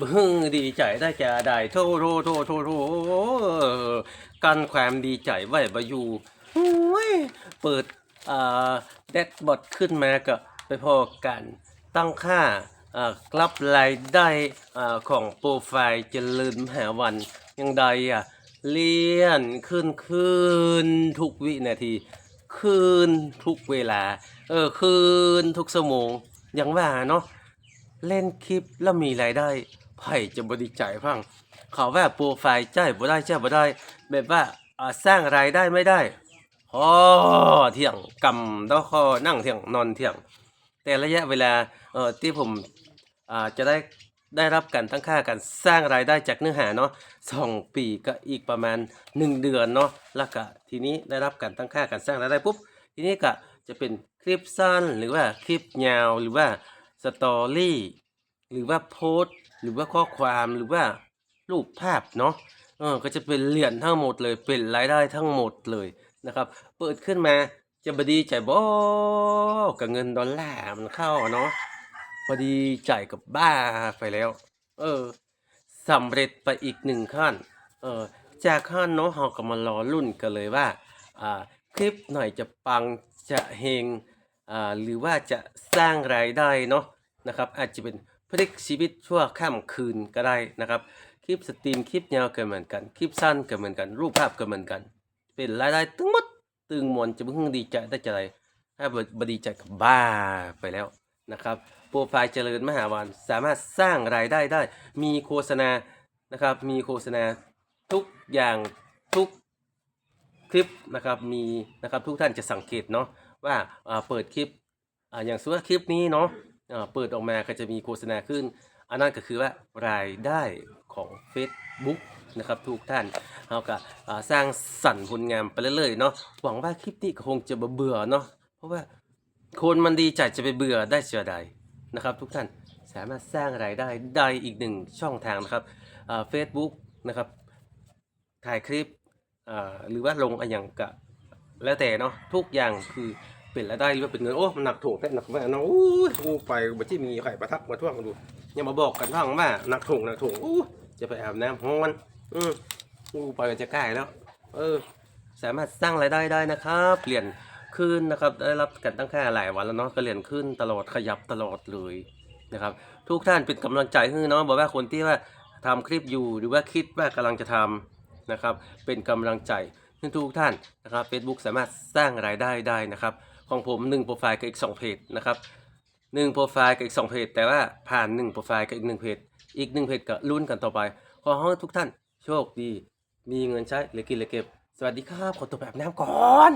บึ้งดีใจได้แก่ได้โทโทโทโทโทกันความดีใจไว้บอยู่เปิดอ่าแดดบอทขึ้นมาก็ไปพอกันตั้งค่าอ่ากลับรายได้อ่าของโปรไฟล์เจริญมหาวันยังใดอะเลี่ยนขึ้นคืนทุกวินาทีคืนทุกเวลา เออคืนทุกชั่วโมงอย่างว่าเนาะเล่นคลิปแล้วมีรายได้ ไผ่จะบดีใจพังเขาว่าโปรไฟล์ใจบ่ได้ใจบ่ได้แบบว่าสร้างรายได้ไม่ได้อ๋อเที่ยงกำแล้วก็นั่งเที่ยงนอนเที่ยง แต่ระยะเวลาเอ่อที่ผมอ่าจะได้ได้รับการตั้งค่าการสร้างรายได้จากเนื้อหาเนาะสองปีก็อีกประมาณ 1 เดือนเนาะแล้วก็ทีนี้ได้รับการตั้งค่าการสร้างรายได้ปุ๊บทีนี้ก็จะเป็นคลิปสั้นหรือว่าคลิปยาวหรือว่าสตอรี่หรือว่าโพสต์ หรือว่าข้อความหรือว่ารูปภาพเนาะเออก็จะเป็นเหรียญทั้งหมดเลยเป็นรายได้ทั้งหมดเลยนะครับ เปิดขึ้นมาจะบดีใจบ่กับเงินดอลลาร์มันเข้าเนาะพอดีจ่ายกับบ้าไปแล้ว เออสำเร็จไปอีกหนึ่งขั้นเออจากขั้นเนาะเราก็มารอรุ่นกันเลยว่าอ่าคลิปหน่อยจะปังจะเฮงอ่าหรือว่าจะสร้างรายได้เนาะนะครับ อาจจะเป็น พลิกชีวิตชั่วข้ามคืนก็ได้นะครับคลิปสตรีมคลิปยาวก็เหมือนกัน คลิปสั้นก็เหมือนกัน รูปภาพก็เหมือนกัน เป็นรายได้ทั้งหมดตึงมวลจะเพิ่งดีใจได้ใจะไรถ้าบดีใจกับบ้าไปแล้วนะครับโปรไฟล์เจริญมหาวันสามารถสร้างรายได้ได้ มีโฆษณานะครับ มีโฆษณาทุกอย่างทุกคลิปนะครับมีนะครับทุกท่านจะสังเกตเนาะว่าเปิดคลิปออย่างสมมติว่าคลิปนี้เนาะ อ่าเปิดออกมาก็จะมีโฆษณาขึ้น อันนั้นก็คือว่ารายได้ของ Facebook นะครับทุกท่านเราก็อ่าสร้างสรรค์ผลงานไปเรื่อยๆเนาะหวังว่าคลิปนี้ก็คงจะเบื่อเนาะเพราะว่าคนมันดีใจจะไปเบื่อได้เสียใดนะครับ ทุกท่านสามารถสร้างรายได้ได้อีกหนึ่งช่องทางนะครับเฟซบุ๊กนะครับถ่ายคลิปอ่าหรือว่าลงอะไรอย่างกะแล้วแต่เนาะทุกอย่างคือ เป็นรายได้หรือว่าเป็นเงินโอ้มันหนักถูกแต่หนักแม่เนาะอู้ยกูไปบัที่มีไข่ประทับมาท่วงกันดูอย่ามาบอกกันท่องว่าหนักถูกหนักถูกอู้จะไปอาบน้ำห้อนอืมกูไปกันจะใกล้แล้ว เออ สามารถสร้างรายได้ได้นะครับเปลี่ยนขึ้นนะครับได้รับการตั้งค่าหลายวันแล้วเนาะก็เรียนขึ้นตลอดขยับตลอดเลยนะครับ ทุกท่านเป็นกำลังใจให้เนาะบอกว่าคนที่ว่าทำคลิปอยู่หรือว่าคิดว่ากำลังจะทำนะครับ เป็นกำลังใจให้ทุกท่านนะครับ Facebook สามารถสร้างรายได้ได้นะครับ ของผม1โปรไฟล์กับอีก2เพจนะครับ1โปรไฟล์กับอีก2เพจแต่ว่าผ่าน1โปรไฟล์กับอีก1เพจอีก1เพจก็ลุ้นกันต่อไป ขอให้ทุกท่านโชคดี มีเงินใช้เหลือกินเหลือเก็บ สวัสดีครับ ขอตัวแบบน้ำก่อน